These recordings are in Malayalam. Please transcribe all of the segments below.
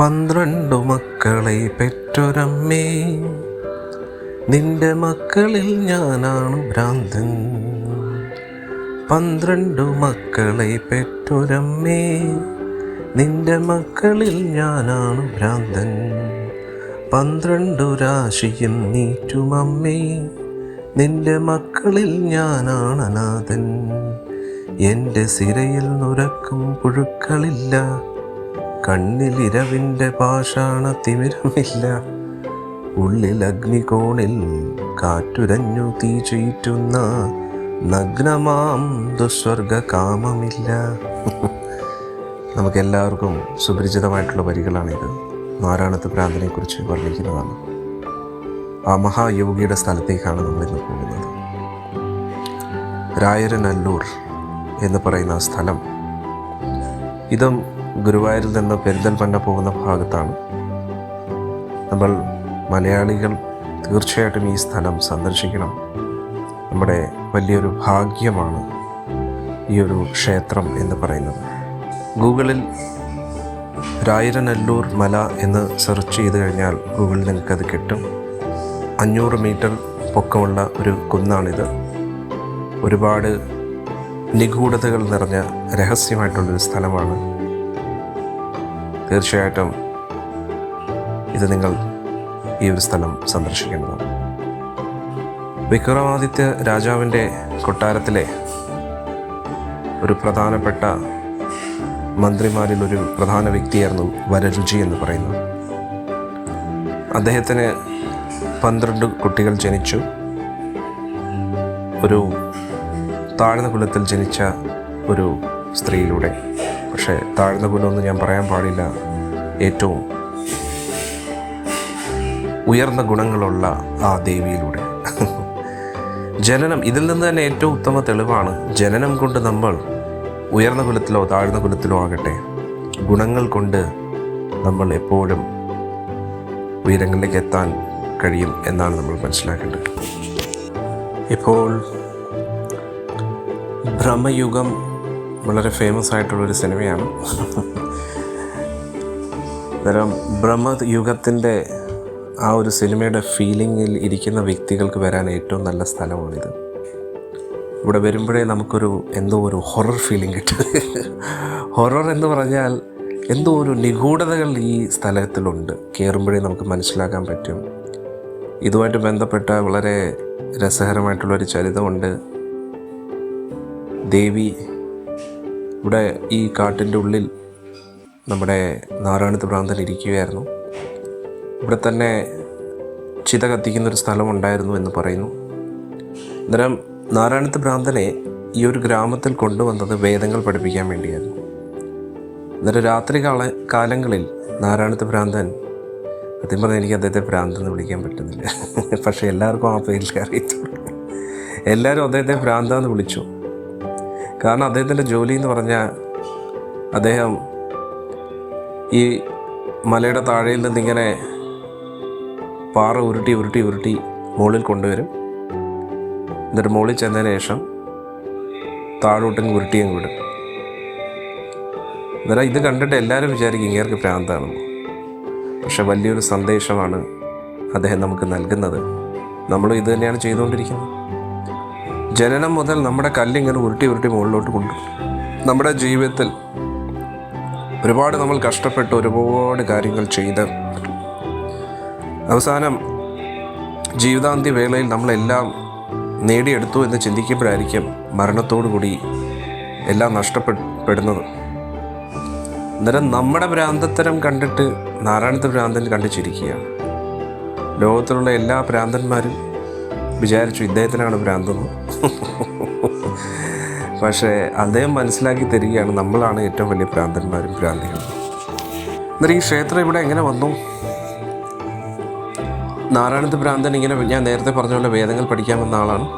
പന്ത്രണ്ടു മക്കളെ പെറ്റൊരമ്മേ. നിന്റെ മക്കളിൽ ഞാനാണ് ഭ്രാന്തൻ. പന്ത്രണ്ടു മക്കളെ പെറ്റൊരമ്മേ. നിന്റെ മക്കളിൽ ഞാനാണ് ഭ്രാന്തൻ. പന്ത്രണ്ടു രാശിയും നീറ്റുമമ്മേ. നിന്റെ മക്കളിൽ ഞാനാണ് അനാഥൻ. എന്റെ സിരയിൽ നുരക്കും പുഴുക്കളില്ല. കണ്ണിൽ ഇരവിന്റെ പാഷാണ തിമിരമില്ല ഉള്ളിൽ അഗ്നികോണിൽ കാറ്റുരഞ്ഞു തീ ചീറ്റുന്ന നഗ്നമാം ദുസ്വർഗ കാമമില്ല നമുക്കെല്ലാവർക്കും സുപരിചിതമായിട്ടുള്ള വരികളാണിത്. നാരായണത്ത് ഭ്രാന്തനെക്കുറിച്ച് വർണിക്കുന്നതാണ്. ആ മഹായോഗിയുടെ സ്ഥലത്തേക്കാണ് നമ്മളിന്ന് പോകുന്നത്. രായരനല്ലൂർ എന്ന് പറയുന്ന സ്ഥലം. ഇതും ഗുരുവായൂരിൽ നിന്ന് പെരിന്തൽമണ്ണ പോകുന്ന ഭാഗത്താണ്. നമ്മൾ മലയാളികൾ തീർച്ചയായിട്ടും ഈ സ്ഥലം സന്ദർശിക്കണം. നമ്മുടെ വലിയൊരു ഭാഗ്യമാണ് ഈ ഒരു ക്ഷേത്രം എന്ന് പറയുന്നത്. ഗൂഗിളിൽ രായിരനല്ലൂർ മല എന്ന് സെർച്ച് ചെയ്ത് കഴിഞ്ഞാൽ ഗൂഗിളിൽ നിങ്ങൾക്കത് കിട്ടും. അഞ്ഞൂറ് മീറ്റർ പൊക്കമുള്ള ഒരു കുന്നാണിത്. ഒരുപാട് നിഗൂഢതകൾ നിറഞ്ഞ രഹസ്യമായിട്ടുള്ളൊരു സ്ഥലമാണ് തീർച്ചയായിട്ടും ഇത് നിങ്ങൾ ഈ ഒരു സ്ഥലം സന്ദർശിക്കേണ്ടതാണ്. വിക്രമാദിത്യ രാജാവിന്റെ കൊട്ടാരത്തിലെ ഒരു പ്രധാനപ്പെട്ട മന്ത്രിമാരിൽ ഒരു പ്രധാന വ്യക്തിയായിരുന്നു വരരുചി എന്ന് പറയുന്നത്. അദ്ദേഹത്തിന് പന്ത്രണ്ട് കുട്ടികൾ ജനിച്ചു. ഒരു താഴ്ന്ന കുലത്തിൽ ജനിച്ച ഒരു സ്ത്രീയിലൂടെ പക്ഷേ താഴ്ന്ന കുലമൊന്നും ഞാൻ പറയാൻ പാടില്ല. ഏറ്റവും ഉയർന്ന ഗുണങ്ങളുള്ള ആ ദേവിയിലൂടെ. ജനനം ഇതിൽ നിന്ന് തന്നെ ഏറ്റവും ഉത്തമ തെളിവാണ് ജനനം കൊണ്ട് നമ്മൾ ഉയർന്ന കുലത്തിലോ താഴ്ന്ന കുലത്തിലോ ആകട്ടെ. ഗുണങ്ങൾ കൊണ്ട് നമ്മൾ എപ്പോഴും ഉയരങ്ങളിലേക്ക് എത്താൻ കഴിയും എന്നാണ് നമ്മൾ മനസ്സിലാക്കേണ്ടത്. ഇപ്പോൾ ഭ്രമയുഗം വളരെ ഫേമസ് ആയിട്ടുള്ളൊരു സിനിമയാണ്. അന്നേരം ബ്രഹ്മയുഗത്തിന്റെ ആ ഒരു സിനിമയുടെ ഫീലിങ്ങിൽ ഇരിക്കുന്ന വ്യക്തികൾക്ക് വരാൻ ഏറ്റവും നല്ല സ്ഥലമാണിത്. ഇവിടെ വരുമ്പോഴേ നമുക്കൊരു എന്തോ ഒരു ഹൊറർ ഫീലിംഗ് കിട്ടും. ഹൊറർ എന്ന് പറഞ്ഞാൽ എന്തോ ഒരു നിഗൂഢതകൾ ഈ സ്ഥലത്തിലുണ്ട്. കയറുമ്പോഴേ നമുക്ക് മനസ്സിലാക്കാൻ പറ്റും. ഇതുമായിട്ട് ബന്ധപ്പെട്ട വളരെ രസകരമായിട്ടുള്ളൊരു ചരിതമുണ്ട്. ദേവി ഇവിടെ ഈ കാട്ടിന്റെ ഉള്ളിൽ നമ്മുടെ നാരായണത്ത് ഭ്രാന്തൻ ഇരിക്കുകയായിരുന്നു. ഇവിടെ തന്നെ ചിത കത്തിക്കുന്നൊരു സ്ഥലമുണ്ടായിരുന്നു എന്ന് പറയുന്നു. അന്നേരം നാരായണത്ത് ഭ്രാന്തനെ ഈ ഒരു ഗ്രാമത്തിൽ കൊണ്ടുവന്നത് വേദങ്ങൾ പഠിപ്പിക്കാൻ വേണ്ടിയായിരുന്നു. അന്നേരം രാത്രി കാല കാലങ്ങളിൽ നാരായണത്ത് ഭ്രാന്തൻ സത്യം പറഞ്ഞാൽ എനിക്ക് അദ്ദേഹത്തെ ഭ്രാന്തൻ എന്ന് വിളിക്കാൻ പറ്റുന്നില്ല. പക്ഷേ എല്ലാവർക്കും ആ പേരിൽ അറിയത്തുള്ളൂ. എല്ലാവരും അദ്ദേഹത്തെ ഭ്രാന്താന്ന് വിളിച്ചു. കാരണം അദ്ദേഹത്തിന്റെ ജോലി എന്ന് പറഞ്ഞാൽ അദ്ദേഹം ഈ മലയുടെ താഴെയിൽ നിന്നിങ്ങനെ പാറ ഉരുട്ടി ഉരുട്ടി ഉരുട്ടി മുകളിൽ കൊണ്ടുവരും. എന്നിട്ട് മുകളിൽ ചെന്നതിന് ശേഷം താഴോട്ടും ഉരുട്ടിയും വിടും. അന്നേരം ഇത് കണ്ടിട്ട് എല്ലാവരും വിചാരിക്കും ഇങ്ങേർക്ക് ഭ്രാന്താണെന്ന്. പക്ഷെ വലിയൊരു സന്ദേശമാണ് അദ്ദേഹം നമുക്ക് നൽകുന്നത്. നമ്മളും ഇത് തന്നെയാണ് ചെയ്തുകൊണ്ടിരിക്കുന്നത്. ജനനം മുതൽ നമ്മുടെ കല്ലിങ്ങനെ ഉരുട്ടി ഉരുട്ടി മുകളിലോട്ട് കൊണ്ടു. നമ്മുടെ ജീവിതത്തിൽ ഒരുപാട് നമ്മൾ കഷ്ടപ്പെട്ട് ഒരുപാട് കാര്യങ്ങൾ ചെയ്ത്. അവസാനം ജീവിതാന്ത്യ വേളയിൽ നമ്മളെല്ലാം നേടിയെടുത്തു എന്ന് ചിന്തിക്കുമ്പോഴായിരിക്കും മരണത്തോടു കൂടി എല്ലാം നഷ്ടപ്പെടുന്നത്. അന്നേരം നമ്മുടെ ഭ്രാന്തത്തരം കണ്ടിട്ട് നാരായണത്തെ ഭ്രാന്തൻ കണ്ടു ചിരിക്കുകയാണ്. ലോകത്തിലുള്ള എല്ലാ ഭ്രാന്തന്മാരും വിചാരിച്ചു ഇദ്ദേഹത്തിനാണ് ഭ്രാന്തെന്ന്. പക്ഷേ അദ്ദേഹം മനസ്സിലാക്കി തരികയാണ് നമ്മളാണ് ഏറ്റവും വലിയ ഭ്രാന്തന്മാരും ഭ്രാന്തികളും. എന്നിട്ട് ഈ ക്ഷേത്രം ഇവിടെ എങ്ങനെ വന്നു? നാരായണത്ത് ഭ്രാന്തൻ ഇങ്ങനെ ഞാൻ നേരത്തെ പറഞ്ഞ പോലെ വേദങ്ങൾ പഠിക്കാൻ വന്ന ആളാണ്.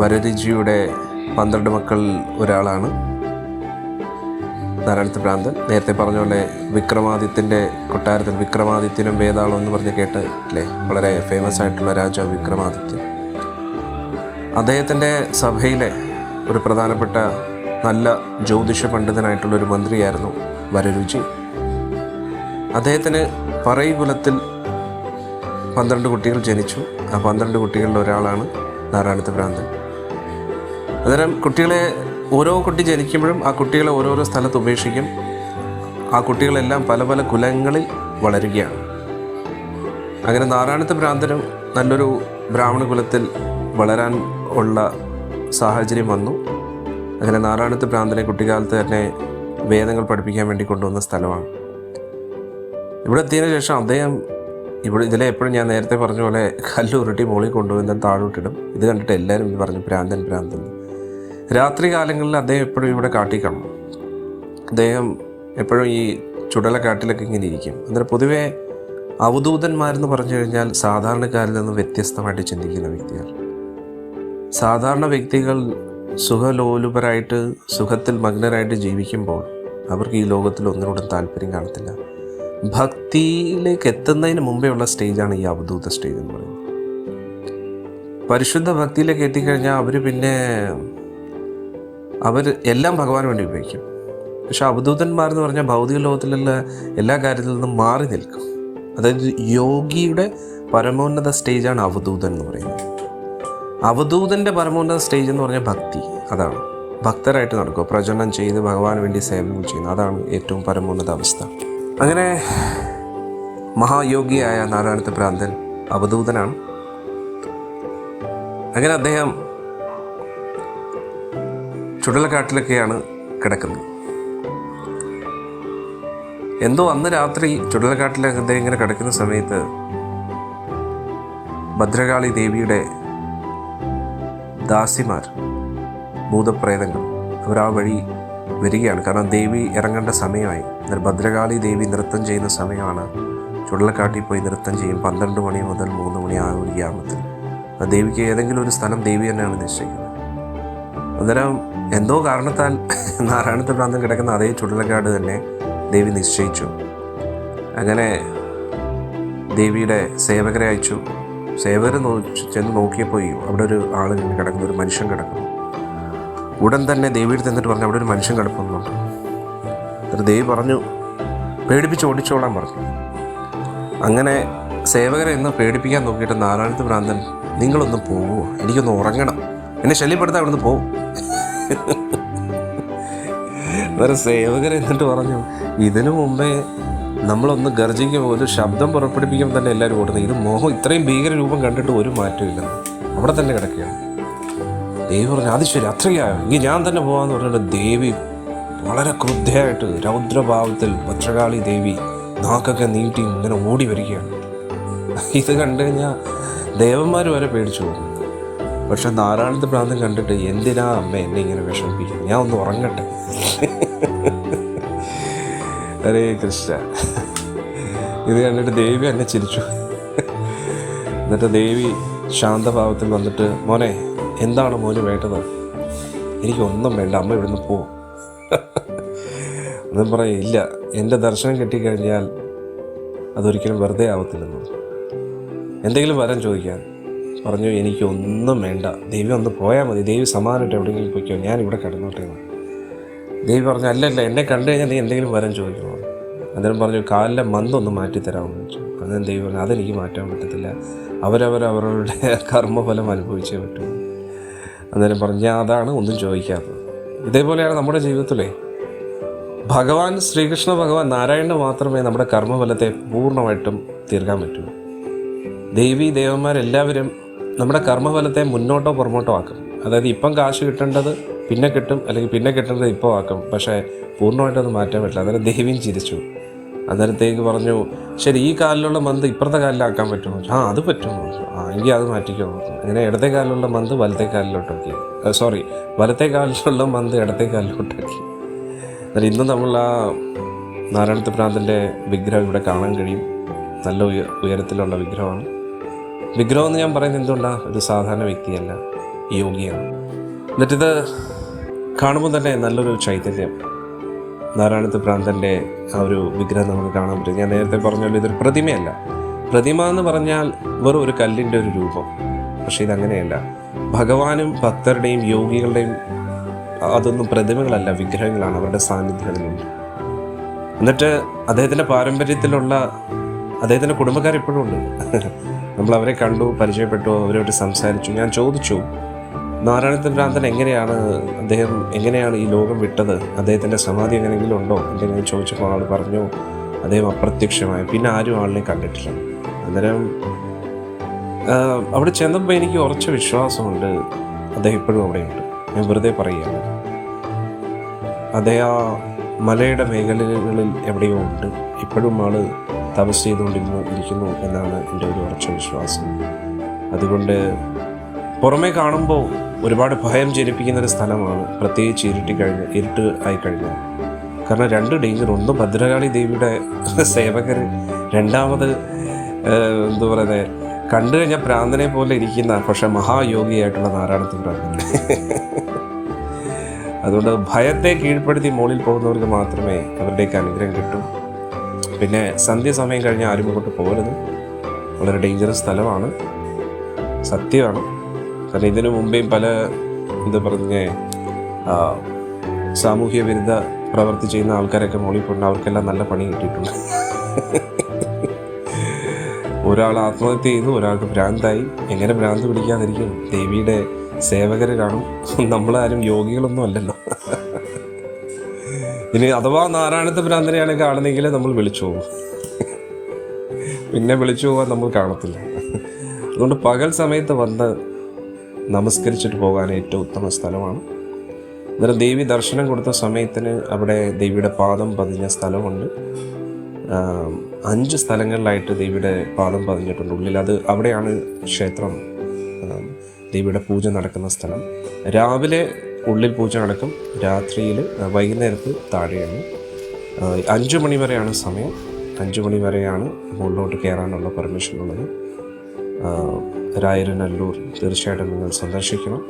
വരരുചിയുടെ പന്ത്രണ്ട് മക്കളിൽ ഒരാളാണ്. നാരായണത്ത് ഭ്രാന്തൻ നേരത്തെ പറഞ്ഞ പോലെ വിക്രമാദിത്യന്റെ കൊട്ടാരത്തിൽ വിക്രമാദിത്യനും വേതാളം എന്ന് പറഞ്ഞ് കേട്ട് അല്ലേ വളരെ ഫേമസ് ആയിട്ടുള്ള രാജാവ് വിക്രമാദിത്യൻ. അദ്ദേഹത്തിന്റെ സഭയിലെ ഒരു പ്രധാനപ്പെട്ട നല്ല ജ്യോതിഷ പണ്ഡിതനായിട്ടുള്ള ഒരു മന്ത്രിയായിരുന്നു വരരുചി. അദ്ദേഹത്തിന് പറയി കുലത്തിൽ പന്ത്രണ്ട് കുട്ടികൾ ജനിച്ചു. ആ പന്ത്രണ്ട് കുട്ടികളിൽ ഒരാളാണ് നാരായണത്ത് ഭ്രാന്തൻ അന്നേരം കുട്ടികളെ ഓരോ കുട്ടി ജനിക്കുമ്പോഴും ആ കുട്ടികളെ ഓരോരോ സ്ഥലത്ത് ഉപേക്ഷിക്കും. ആ കുട്ടികളെല്ലാം പല പല കുലങ്ങളിൽ വളരുകയാണ്. അങ്ങനെ നാരായണത്തെ ഭ്രാന്തനും നല്ലൊരു ബ്രാഹ്മണ കുലത്തിൽ വളരാൻ ഉള്ള സാഹചര്യം വന്നു. അങ്ങനെ നാരായണത്തെ ഭ്രാന്തനെ കുട്ടിക്കാലത്ത് തന്നെ വേദങ്ങൾ പഠിപ്പിക്കാൻ വേണ്ടി കൊണ്ടുവന്ന സ്ഥലമാണ്. ഇവിടെ എത്തിയതിന് ശേഷം അദ്ദേഹം ഇവിടെ ഇതിലെ എപ്പോഴും ഞാൻ നേരത്തെ പറഞ്ഞ പോലെ കല്ലുരുട്ടി മുകളിൽ കൊണ്ടുവന്ന് താഴോട്ടിടും. ഇത് കണ്ടിട്ട് എല്ലാവരും പറഞ്ഞു ഭ്രാന്തൻ ഭ്രാന്തൻ. രാത്രി കാലങ്ങളിൽ അദ്ദേഹം എപ്പോഴും ഇവിടെ കാട്ടി കാണും അദ്ദേഹം എപ്പോഴും ഈ ചുടലക്കാട്ടിലൊക്കെ ഇങ്ങനെ ഇരിക്കും. അന്നേരം പൊതുവേ അവധൂതന്മാരെന്ന് പറഞ്ഞു കഴിഞ്ഞാൽ സാധാരണക്കാരിൽ നിന്ന് വ്യത്യസ്തമായിട്ട് ചിന്തിക്കുന്ന വ്യക്തികൾ സാധാരണ വ്യക്തികൾ സുഖലോലുപരായിട്ട് സുഖത്തിൽ മഗ്നരായിട്ട് ജീവിക്കുമ്പോൾ അവർക്ക് ഈ ലോകത്തിൽ ഒന്നിനോടും താല്പര്യം കാണത്തില്ല. ഭക്തിയിലേക്ക് എത്തുന്നതിന് മുമ്പേ ഉള്ള സ്റ്റേജാണ് ഈ അവധൂത സ്റ്റേജ് എന്ന് പറയുന്നത്. പരിശുദ്ധ ഭക്തിയിലേക്ക് എത്തിക്കഴിഞ്ഞാൽ അവർ പിന്നെ അവർ എല്ലാം ഭഗവാന് വേണ്ടി ഉപയോഗിക്കും. പക്ഷെ അവധൂതന്മാർ എന്ന് പറഞ്ഞാൽ ഭൗതിക ലോകത്തിലുള്ള എല്ലാ കാര്യത്തിൽ നിന്നും മാറി നിൽക്കും. അതായത് യോഗിയുടെ പരമോന്നത സ്റ്റേജാണ് അവധൂതൻ എന്ന് പറയുന്നത്. അവധൂതന്റെ പരമോന്നത സ്റ്റേജ് എന്ന് പറഞ്ഞാൽ ഭക്തി അതാണ്. ഭക്തരായിട്ട് നടക്കുക പ്രചരണം ചെയ്ത് ഭഗവാന് വേണ്ടി സേവനം ചെയ്യുന്നു അതാണ് ഏറ്റവും പരമോന്നത അവസ്ഥ. അങ്ങനെ മഹായോഗിയായ നാരായണത്തെ ഭ്രാന്തൻ അവധൂതനാണ് അങ്ങനെ അദ്ദേഹം ചുടലക്കാട്ടിലൊക്കെയാണ് കിടക്കുന്നത്. എന്തോ അന്ന് രാത്രി ചുടലക്കാട്ടിലെ അദ്ദേഹം ഇങ്ങനെ കിടക്കുന്ന സമയത്ത് ഭദ്രകാളി ദേവിയുടെ ദാസിമാർ ഭൂതപ്രേതങ്ങൾ അവർ ആ വഴി വരികയാണ്. കാരണം ദേവി ഇറങ്ങേണ്ട സമയമായി. ഭദ്രകാളി ദേവി നൃത്തം ചെയ്യുന്ന സമയമാണ് ചുടലക്കാട്ടിൽ പോയി നൃത്തം ചെയ്യും. പന്ത്രണ്ട് മണി മുതൽ മൂന്ന് മണി ആ ഒരു ഗ്രാമത്തിൽ. ദേവിക്ക് ഏതെങ്കിലും ഒരു സ്ഥലം ദേവി തന്നെയാണ് നിശ്ചയിക്കുന്നത്. അന്നേരം എന്തോ കാരണത്താൽ നാരായണത്തെ പ്രാന്തം കിടക്കുന്ന അതേ ചുടലക്കാട് തന്നെ ദേവി നിശ്ചയിച്ചു. അങ്ങനെ ദേവിയുടെ സേവകരെ അയച്ചു. സേവകർ ചെന്ന് നോക്കിയപ്പോൾ അവിടെ ഒരു ആൾ ഇങ്ങനെ കിടക്കുന്നു ഒരു മനുഷ്യൻ കിടക്കുന്നു. ഉടൻ തന്നെ ദേവിയുടെ തന്നിട്ട് പറഞ്ഞു അവിടെ ഒരു മനുഷ്യൻ കിടക്കുന്നുണ്ട് എന്നിട്ട് ദേവി പറഞ്ഞു പേടിപ്പിച്ച് ഓടിച്ചോളാൻ പറഞ്ഞു. അങ്ങനെ സേവകരെ ഇന്ന് പേടിപ്പിക്കാൻ നോക്കിയിട്ട് നാരായണത്ത് ഭ്രാന്തൻ നിങ്ങളൊന്ന് പോകുമോ എനിക്കൊന്ന് ഉറങ്ങണം. എന്നെ ശല്യപ്പെടുത്താൻ അവിടുന്ന് പോവും. അന്നേരം സേവകരെ എന്നിട്ട് പറഞ്ഞു ഇതിനു മുമ്പേ നമ്മളൊന്ന് ഗർജിക്കുമ്പോൾ ഒരു ശബ്ദം പുറപ്പെടുപ്പിക്കുമ്പോൾ തന്നെ എല്ലാവരും ഓടുന്നത്. ഇത് മോഹം ഇത്രയും ഭീകര രൂപം കണ്ടിട്ട് ഒരു മാറ്റമില്ല അവിടെ തന്നെ കിടക്കുകയാണ്. ദേവി പറഞ്ഞു അത് ശരി അത്രയായോ ഇനി ഞാൻ തന്നെ പോകാമെന്ന് പറഞ്ഞിട്ട് ദേവി വളരെ ക്രുദ്ധയായിട്ട് രൗദ്രഭാവത്തിൽ ഭദ്രകാളി ദേവി നാക്കൊക്കെ നീട്ടി ഇങ്ങനെ ഓടി വരികയാണ്. ഇത് കണ്ടു കഴിഞ്ഞാൽ ദേവന്മാർ വരെ പേടിച്ചു പോകും. പക്ഷെ നാരായണത്തെ പ്രാന്തം കണ്ടിട്ട് എന്തിനാ അമ്മ എന്നെ ഇങ്ങനെ വിഷമിപ്പിക്കുന്നത്? ഞാൻ ഒന്ന് ഉറങ്ങട്ടെ. ഹരേ കൃഷ്ണ. ഇത് കണ്ടിട്ട് ദേവി എന്നെ ചിരിച്ചു. എന്നിട്ട് ദേവി ശാന്തഭാവത്തിൽ വന്നിട്ട് മോനെ എന്താണ് മോന് വേണ്ടത്? എനിക്കൊന്നും വേണ്ട അമ്മ ഇവിടുന്ന് പോ. എന്നും പറയും ഇല്ല. എന്റെ ദർശനം കിട്ടിക്കഴിഞ്ഞാൽ അതൊരിക്കലും വെറുതെ ആവത്തില്ലെന്നു. എന്തെങ്കിലും വരം ചോദിക്കാൻ. പറഞ്ഞു എനിക്കൊന്നും വേണ്ട. ദേവി ഒന്ന് പോയാൽ മതി. ദേവി സമാനമായിട്ട് എവിടെയെങ്കിലും പോയിക്കോ. ഞാൻ ഇവിടെ കിടന്നോട്ടെ എന്ന്. ദേവി പറഞ്ഞു അല്ലല്ല എന്നെ കണ്ടു കഴിഞ്ഞാൽ നീ എന്തെങ്കിലും വരാൻ ചോദിക്കണോ? അന്നേരം പറഞ്ഞു കാലിലെ മന്തൊന്ന് മാറ്റിത്തരാമെന്ന് വെച്ചു അന്നേരം ദേവി പറഞ്ഞു അതെനിക്ക് മാറ്റാൻ പറ്റത്തില്ല. അവരവർ അവരുടെ കർമ്മഫലം അനുഭവിച്ചേ പറ്റൂ. അന്നേരം പറഞ്ഞു ഞാൻ അതാണ് ഒന്നും ചോദിക്കാത്തത്. ഇതേപോലെയാണ് നമ്മുടെ ജീവിതത്തിലെ. ഭഗവാൻ ശ്രീകൃഷ്ണ ഭഗവാൻ നാരായണ മാത്രമേ നമ്മുടെ കർമ്മഫലത്തെ പൂർണമായിട്ടും തീർക്കാൻ പറ്റൂ. ദേവി ദേവന്മാരെല്ലാവരും നമ്മുടെ കർമ്മഫലത്തെ മുന്നോട്ടോ പുറമോട്ടോ ആക്കും. അതായത് ഇപ്പം കാശ് കിട്ടേണ്ടത് പിന്നെ കിട്ടും അല്ലെങ്കിൽ പിന്നെ കിട്ടേണ്ടത് ഇപ്പോൾ ആക്കും. പക്ഷേ പൂർണമായിട്ടൊന്നും മാറ്റാൻ പറ്റില്ല. അന്നേരം ദേവിയും ചിരിച്ചു. അന്നേരത്തേക്ക് പറഞ്ഞു ശരി ഈ കാലിലുള്ള മന്ത് ഇപ്പുറത്തെ കാലിലാക്കാൻ പറ്റുമോ? ആ അത് പറ്റുമോ ആ എങ്കിൽ അത് മാറ്റിക്കോ. അങ്ങനെ ഇടത്തെ കാലിലുള്ള മന്ത് വലത്തെ കാലിലോട്ടാക്കി സോറി വലത്തെ കാലിലുള്ള മന്ത് ഇടത്തെ കാലിലോട്ടാക്കി അന്നേരം ഇന്ന് നമ്മൾ ആ നാരായണത്ത് ഭ്രാന്തന്റെ വിഗ്രഹം ഇവിടെ കാണാൻ കഴിയും. നല്ല ഉയ ഉയരത്തിലുള്ള വിഗ്രഹമാണ്. വിഗ്രഹം എന്ന് ഞാൻ പറയുന്നത് എന്തുകൊണ്ടാണ് ഒരു സാധാരണ വ്യക്തിയല്ല യോഗിയാണ്. എന്നിട്ടിത് കാണുമ്പോൾ തന്നെ നല്ലൊരു ചൈതന്യം. നാരായണത്ത് പ്രാന്തന്റെ ആ ഒരു വിഗ്രഹം നമുക്ക് കാണാൻ പറ്റും. ഞാൻ നേരത്തെ പറഞ്ഞല്ലോ ഇതൊരു പ്രതിമയല്ല. പ്രതിമ എന്ന് പറഞ്ഞാൽ വെറും ഒരു കല്ലിന്റെ ഒരു രൂപം. പക്ഷേ ഇതങ്ങനെയല്ല. ഭഗവാനും ഭക്തരുടെയും യോഗികളുടെയും അതൊന്നും പ്രതിമകളല്ല വിഗ്രഹങ്ങളാണ് അവരുടെ സാന്നിധ്യം എന്നിട്ട് അദ്ദേഹത്തിന്റെ പാരമ്പര്യത്തിലുള്ള അദ്ദേഹത്തിന്റെ കുടുംബക്കാർ ഇപ്പോഴും ഉണ്ട്. നമ്മൾ അവരെ കണ്ടു പരിചയപ്പെട്ടു അവരോട് സംസാരിച്ചു. ഞാൻ ചോദിച്ചു നാരായണത്തിൻ ഭ്രാന്തൻ എങ്ങനെയാണ് അദ്ദേഹം എങ്ങനെയാണ് ഈ ലോകം വിട്ടത്? അദ്ദേഹത്തിന്റെ സമാധി എങ്ങനെയെങ്കിലും ഉണ്ടോ? എന്തെങ്കിലും ചോദിച്ചപ്പോൾ ആൾ പറഞ്ഞു അദ്ദേഹം അപ്രത്യക്ഷമായി. പിന്നെ ആരും ആളിനെ കണ്ടിട്ടില്ല. അന്നേരം അവിടെ ചെന്നപ്പോൾ എനിക്ക് ഉറച്ച വിശ്വാസമുണ്ട്. അദ്ദേഹം ഇപ്പോഴും അവിടെയുണ്ട്. ഞാൻ വെറുതെ പറയുകയാണ്. അദ്ദേഹം ആ മലയുടെ മേഖലകളിൽ എവിടെയോ ഉണ്ട്. ഇപ്പോഴും ആൾ തപസ് ചെയ്തുകൊണ്ടിരുന്നു ഇരിക്കുന്നു എന്നാണ് എന്റെ ഒരു ഉറച്ച വിശ്വാസം. അതുകൊണ്ട് പുറമേ കാണുമ്പോൾ ഒരുപാട് ഭയം ജനിപ്പിക്കുന്ന ഒരു സ്ഥലമാണ് പ്രത്യേകിച്ച് ഇരുട്ടി കഴിഞ്ഞ് ഇരുട്ട് ആയി കഴിഞ്ഞാൽ. കാരണം രണ്ട് ഡേഞ്ചർ ഒന്ന് ഭദ്രകാളി ദേവിയുടെ സേവകർ രണ്ടാമത് എന്താ പറയുന്നത് കണ്ടു കഴിഞ്ഞാൽ പ്രാന്തനെ പോലെ ഇരിക്കുന്ന പക്ഷെ മഹായോഗിയായിട്ടുള്ള നാരായണത്ത് പ്രാന്തൻ അതുകൊണ്ട് ഭയത്തെ കീഴ്പ്പെടുത്തി മുകളിൽ പോകുന്നവർക്ക് മാത്രമേ അവരുടെയൊക്കെ അനുഗ്രഹം കിട്ടൂ. പിന്നെ സന്ധ്യ സമയം കഴിഞ്ഞ് ആരും ഇങ്ങോട്ട് പോകരുത്. വളരെ ഡേഞ്ചറസ് സ്ഥലമാണ്. സത്യമാണ്. കാരണം ഇതിനു മുമ്പേയും പല എന്താ പറഞ്ഞ സാമൂഹ്യ വിരുദ്ധ പ്രവർത്തി ചെയ്യുന്ന ആൾക്കാരൊക്കെ മുകളിൽ പോയിട്ടുണ്ട്. അവർക്കെല്ലാം നല്ല പണി കിട്ടിയിട്ടുണ്ട്. ഒരാൾ ആത്മഹത്യ ചെയ്തു ഒരാൾക്ക് ഭ്രാന്തായി. എങ്ങനെ ഭ്രാന്ത് പിടിക്കാതിരിക്കും? ദേവിയുടെ സേവകർ കാണും. നമ്മളാരും യോഗികളൊന്നും അല്ലല്ലോ. ഇനി അഥവാ നാരായണത്തെ ഭ്രാന്തനെയാണ് കാണുന്നതെങ്കിൽ നമ്മൾ വിളിച്ചു പോകും പിന്നെ വിളിച്ചു പോകാൻ നമ്മൾ കാണത്തില്ല. അതുകൊണ്ട് പകൽ സമയത്ത് വന്ന് നമസ്കരിച്ചിട്ട് പോകാൻ ഏറ്റവും ഉത്തമ സ്ഥലമാണ്. അന്നേരം ദേവി ദർശനം കൊടുത്ത സമയത്തിന് അവിടെ ദേവിയുടെ പാദം പതിഞ്ഞ സ്ഥലമുണ്ട്. അഞ്ച് സ്ഥലങ്ങളിലായിട്ട് ദേവിയുടെ പാദം പതിഞ്ഞിട്ടുണ്ട്. ഉള്ളിൽ അത് അവിടെയാണ് ക്ഷേത്രം. ദേവിയുടെ പൂജ നടക്കുന്ന സ്ഥലം. രാവിലെ ഉള്ളിൽ പൂജ നടക്കും. രാത്രിയിൽ വൈകുന്നേരത്ത് താഴെയാണ്. അഞ്ച് മണി വരെയാണ് സമയം. അഞ്ച് മണി വരെയാണ് മുകളിലോട്ട് കയറാനുള്ള പെർമിഷൻ ഉള്ളത്. രായരനല്ലൂർ തീർച്ചയായിട്ടും നിങ്ങൾ സന്ദർശിക്കണം.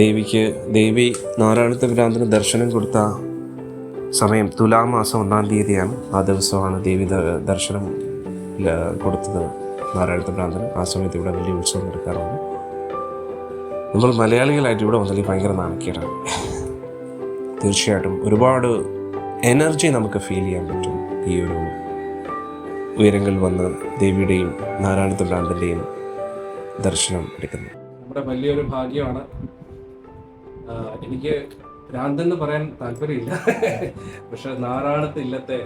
ദേവിക്ക് ദേവി നാരായണത്തെ ഭ്രാന്തിന് ദർശനം കൊടുത്ത സമയം തുലാമാസം ഒന്നാം തീയതിയാണ്. ആ ദിവസമാണ് ദേവി ദർശനം കൊടുത്തത് നാരായണത്തെ ഭ്രാന്തന് ആ സമയത്ത് ഇവിടെ വലിയ ഉത്സവം നടക്കാറുണ്ട്. നമ്മൾ മലയാളികളായിട്ട് ഇവിടെ വന്നാൽ ഭയങ്കര നാണക്കേടാണ് തീർച്ചയായിട്ടും ഒരുപാട് എനർജി നമുക്ക് ഫീൽ ചെയ്യാൻ പറ്റും ഈ ഒരു ഉയരങ്ങളിൽ വന്ന് ദേവിയുടെയും നാരായണ ഭ്രാന്തന്റെയും ദർശനം എടുക്കുന്നത്. നമ്മുടെ വലിയൊരു ഭാഗ്യമാണ്. എനിക്ക് ഭ്രാന്തെന്ന് പറയാൻ താല്പര്യമില്ല. പക്ഷെ നാരായണത്ത് ഇല്ലത്തെ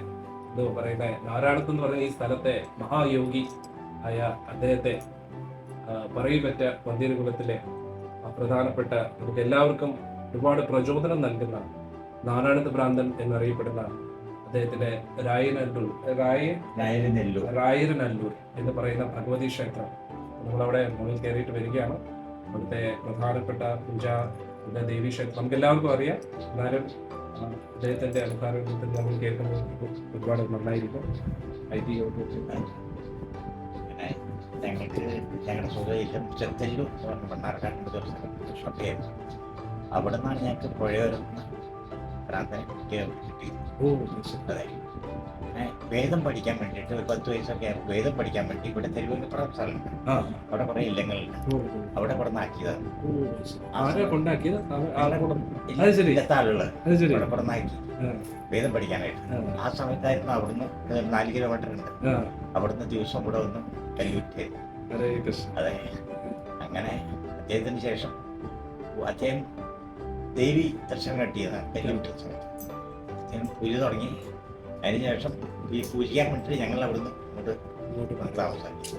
ഇത് പറയുന്ന നാരായണത്ത് എന്ന് പറയുന്ന ഈ സ്ഥലത്തെ മഹായോഗി ആയ അദ്ദേഹത്തെ പറയിപ്പറ്റ വന്ധ്യകുലത്തിലെ ആ പ്രധാനപ്പെട്ട നമുക്ക് എല്ലാവർക്കും ഒരുപാട് പ്രചോദനം നൽകുന്ന നാരായണത്ത് ഭ്രാന്തൻ എന്നറിയപ്പെടുന്ന അദ്ദേഹത്തിന്റെ രായനല്ലൂർ രായ റായിരനല്ലൂർ എന്ന് പറയുന്ന ഭഗവതി ക്ഷേത്രം. നമ്മളവിടെ മുകളിൽ കയറിയിട്ട് വരികയാണ്. അവിടുത്തെ പ്രധാനപ്പെട്ട പൂജ ദേവി ക്ഷേത്രം. നമുക്ക് എല്ലാവർക്കും അറിയാം. എന്നാലും അദ്ദേഹത്തിന്റെ അനുഭാരത്തിൽ നമ്മൾ കേൾക്കുമ്പോൾ ഒരുപാട് നന്നായിരിക്കും. ഐ ടി ഞങ്ങൾക്ക് ഞങ്ങളുടെ സ്വദേശം ചെത്തല്ലു എന്ന് പറഞ്ഞ മണ്ണാർക്കാടിന്റെ ദിവസം ഷൊക്കെയായിരുന്നു അവിടെ നിന്നാണ് ഞങ്ങൾക്ക് പുഴയോരുന്ന പ്രാർത്ഥന കിട്ടി. അതെ. വേദം പഠിക്കാൻ വേണ്ടിയിട്ട് ഒരു പത്ത് വയസ്സൊക്കെ ആയപ്പോൾ വേദം പഠിക്കാൻ വേണ്ടി ഇവിടെ തിരുവനന്തപുരം സ്ഥലമുണ്ട്. അവിടെ കുറെ ഇല്ലങ്ങളുണ്ട്. അവിടെ ഇവിടെ നിന്നാക്കിയതാണ് ഇവിടെ നിന്നാക്കി ആ, വേദം പഠിക്കാനായിട്ട്. ആ, സമയത്തായിരുന്നു അവിടുന്ന് ഒരു നാല് കിലോമീറ്റർ ഉണ്ട്. അവിടുന്ന് ദിവസം ഇവിടെ വന്ന് കല്ലുറ്റി ഹരേ കൃഷ്ണ. അതെ. അങ്ങനെ അദ്ദേഹത്തിന് ശേഷം അദ്ദേഹം ദേവി ദർശനം കിട്ടിയതാണ് സമയത്ത് അദ്ദേഹം പൂജ തുടങ്ങി. അതിനുശേഷം ഈ പൂജിക്കാൻ വേണ്ടിയിട്ട് ഞങ്ങൾ അവിടുന്ന് ഇങ്ങോട്ട് ഇങ്ങോട്ട് വന്നു. താമസാക്കി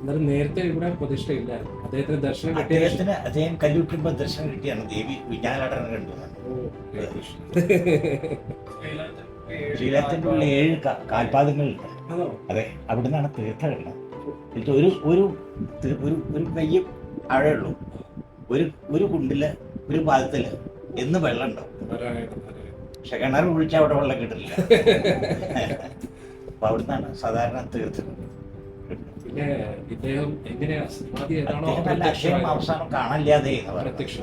എന്നാലും നേരത്തെ ഇവിടെ പ്രതിഷ്ഠയില്ല അദ്ദേഹത്തിന് ദർശനം അദ്ദേഹത്തിന് അദ്ദേഹം കല്ലുട്ടുമ്പോ ദർശനം കിട്ടിയാണ്. ദേവി വിജ്ഞാനാടനം കണ്ടു. ഓ, ഉള്ള ഉള്ളിൽ ഏഴ് കാൽപാദങ്ങളുണ്ട്? അതെ അവിടെ നിന്നാണ് തീർത്ഥാടനം എനിക്ക് ഒരു ഒരു ഒരു ഒരു കയ്യും അഴയുള്ളു ഒരു ഒരു കുണ്ടിൽ ഒരു പാദത്തിൽ എന്ന് വെള്ളം ഉണ്ടാവും. പക്ഷെ കിണർ കുഴിച്ചാൽ അവിടെ വെള്ളം കിട്ടില്ല അപ്പൊ അവിടെ നിന്നാണ് സാധാരണ തീർത്ഥം പിന്നെ ഇദ്ദേഹം എങ്ങനെയാ? അവസാനം കാണാനില്ലാതെ പറയുന്നത്. പ്രത്യക്ഷം